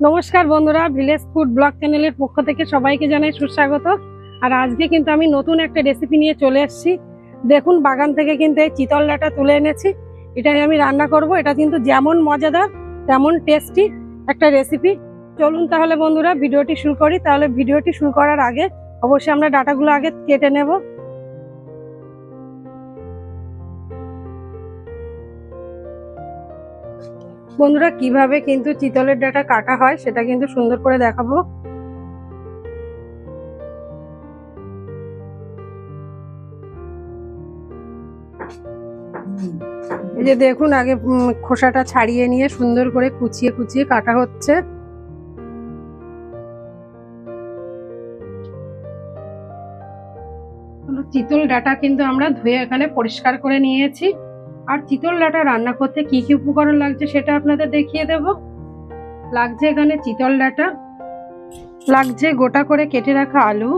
নমস্কার বন্ধুরা village food blog চ্যানেলের পক্ষ থেকে সবাইকে জানাই সুস্বাগত। আর আজকে কিন্তু আমি নতুন একটা রেসিপি নিয়ে চলে এসেছি। দেখুন, বাগান থেকে কিন্তু এই চিতল ডাঁটা তুলে এনেছি। এটাই আমি রান্না করব। এটা কিন্তু যেমন মজাদার, তেমন টেস্টি একটা রেসিপি চলুন তাহলে বন্ধুরা, ভিডিওটি শুরু করি। তাহলে ভিডিওটি শুরু করার আগে অবশ্যই আমরা ডাটাগুলো আগে কেটে নেব। বন্ধুরা, কীভাবে কিন্তু চিতলের ডাটা কাটা হয় সেটা কিন্তু সুন্দর করে দেখাবো। এই যে দেখুন, আগে খোসাটা ছাড়িয়ে নিয়ে সুন্দর করে কুচিয়ে কুচিয়ে কাটা হচ্ছে। চিতল ডাটা কিন্তু আমরা ধুয়ে এখানে পরিষ্কার করে নিয়েছি। আর চিতল ডাটা রান্না করতে কি কি উপকরণ লাগছে সেটা আপনাদের দেখিয়ে দেব। লাগছে এখানে চিতল ডাটা, লাগছে গোটা করে কেটে রাখা আলু,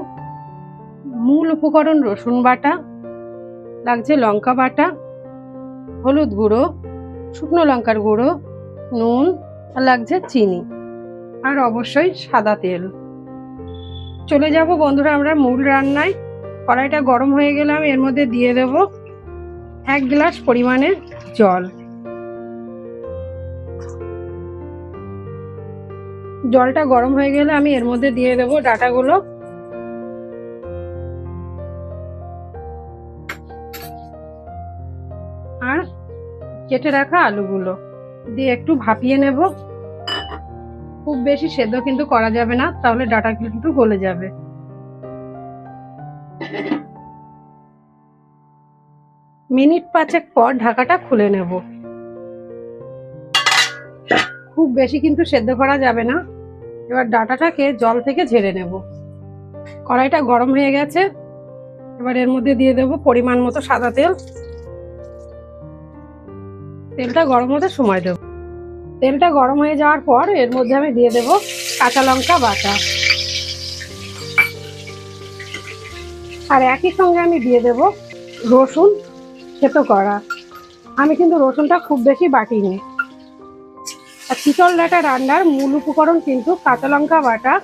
মূল উপকরণ রসুন বাটা, লাগছে লঙ্কা বাটা, হলুদ গুঁড়ো, শুকনো লঙ্কার গুঁড়ো, নুন আর লাগছে চিনি আর অবশ্যই সাদা তেল। চলে যাব বন্ধুরা আমরা মূল রান্নায়। কড়াইটা গরম হয়ে গেলাম এর মধ্যে দিয়ে দেব। এক গ্লাস পরিমাণে জল। জলটা গরম হয়ে গেলে আমি এর মধ্যে দিয়ে দেব ডাটাগুলো। আর কেটে রাখা আলুগুলো। দিয়ে একটু ভাপিয়ে নেব। খুব বেশি সেদ্ধ কিন্তু করা যাবে না, তাহলে ডাটা কিন্তু গলে যাবে। মিনিট পাঁচেক পর ঢাকাটা খুলে নেব। খুব বেশি কিন্তু সেদ্ধ করা যাবে না। এবার ডাটাটাকে জল থেকে ঝেড়ে নেব। কড়াইটা গরম হয়ে গেছে। এবার এর মধ্যে দিয়ে দেব পরিমাণ মতো সাদা তেল। তেলটা গরম হতে সময় দেব। তেলটা গরম হয়ে যাওয়ার পর এর মধ্যে আমি দিয়ে দেব কাঁচা লঙ্কা বাটা। আর একই সঙ্গে আমি দিয়ে দেব রসুন। থেতো করা আমি কিন্তু রসুনটা খুব বেশি বাটিনি। আর চিতল ডাটা রান্নার মূল উপকরণ কিন্তু কাঁচা লঙ্কা বাটা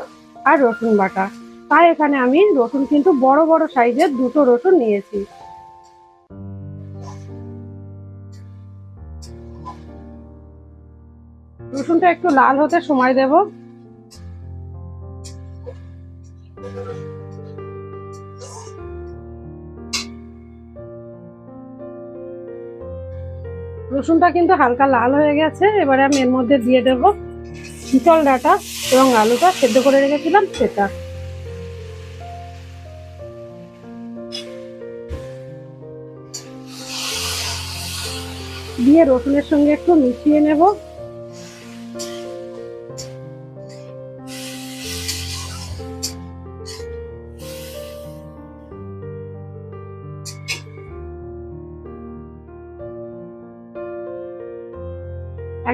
আর রসুন বাটা। তাই এখানে আমি রসুন কিন্তু বড় বড় সাইজের দুটো রসুন নিয়েছি। রসুনটা একটু লাল হতে সময় দেব। রসুনটা কিন্তু হালকা লাল হয়ে গেছে, এবারে আমি এর মধ্যে দিয়ে দেব শীতল ডাটা এবং আলুটা সেদ্ধ করে রেখেছিলাম সেটা। দিয়ে রসুনের সঙ্গে একটু মিশিয়ে নেব।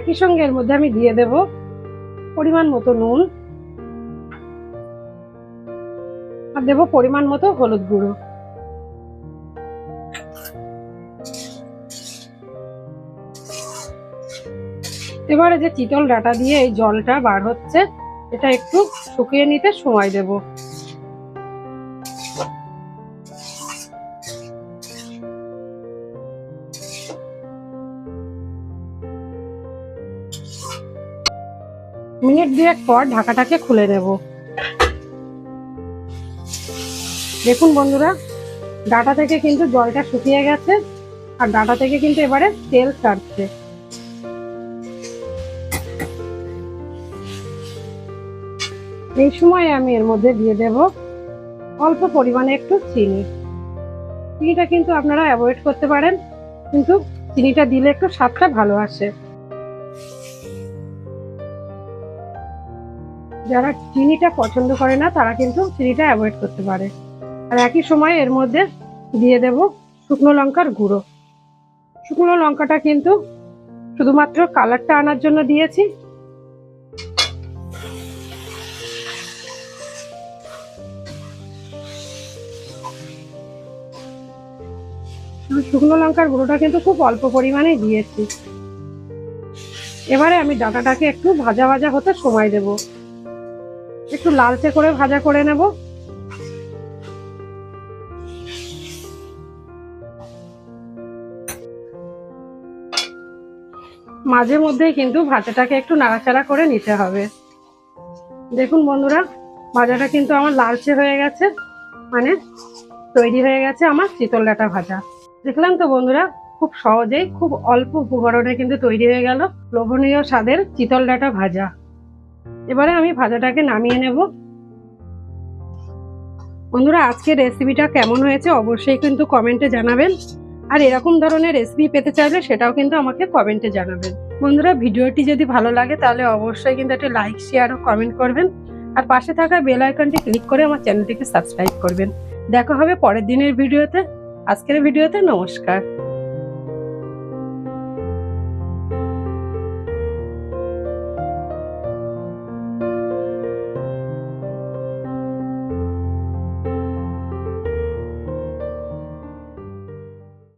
একই সঙ্গে এর মধ্যে আমি দিয়ে দেব পরিমাণ মতো নুন আর দেব পরিমাণ মতো হলুদ গুঁড়ো। এবারে যে চিতল ডাটা দিয়ে এই জলটা বার হচ্ছে, এটা একটু শুকিয়ে নিতে সময় দেব। মিনিট দুয়েক পর ঢাকাটাকে খুলে নেব। দেখুন বন্ধুরা, ডাটা থেকে কিন্তু জলটা শুকিয়ে গেছে আর ডাটা থেকে কিন্তু এবারে তেল ছাড়ছে। এই সময় আমি এর মধ্যে দিয়ে দেব অল্প পরিমাণে একটু চিনি। চিনিটা কিন্তু আপনারা অ্যাভয়েড করতে পারেন, কিন্তু চিনিটা দিলে একটু স্বাদটা ভালো আসে। যারা চিনিটা পছন্দ করে না, তারা কিন্তু চিনিটা অ্যাভয়েড করতে পারে। আর একই সময় এর মধ্যে দিয়ে দেব শুকনো লঙ্কার গুঁড়ো। শুকনো লঙ্কাটা কিন্তু শুধুমাত্র কালারটা আনার জন্য দিয়েছি। শুকনো লঙ্কার গুঁড়োটা কিন্তু খুব অল্প পরিমাণে দিয়েছি। এবারে আমি ডাটাটাকে একটু ভাজা ভাজা হতে সময় দেব। একটু লালচে করে ভাজা করে নেব। মাঝে মধ্যেই কিন্তু ভাজাটাকে একটু নাড়াচাড়া করে নিতে হবে। দেখুন বন্ধুরা, ভাজাটা কিন্তু আমার লালচে হয়ে গেছে মানে তৈরি হয়ে গেছে আমার চিতল ডাঁটা ভাজা। দেখলাম তো বন্ধুরা, খুব সহজেই, খুব অল্প উপকরণে কিন্তু তৈরি হয়ে গেল লোভনীয় স্বাদের চিতল ডাঁটা ভাজা। এবারে আমি ভাজাটাকে নামিয়ে নেব। বন্ধুরা, আজকের রেসিপিটা কেমন হয়েছে অবশ্যই কিন্তু কমেন্টে জানাবেন। আর এরকম ধরনের রেসিপি পেতে চাইলে সেটাও কিন্তু আমাকে কমেন্টে জানাবেন। বন্ধুরা, ভিডিওটি যদি ভালো লাগে তাহলে অবশ্যই কিন্তু একটা লাইক শেয়ার ও কমেন্ট করবেন। আর পাশে থাকা বেল আইকনটি ক্লিক করে আমার চ্যানেলটিকে সাবস্ক্রাইব করবেন। দেখা হবে পরের দিনের ভিডিওতে। আজকের ভিডিওতে নমস্কার।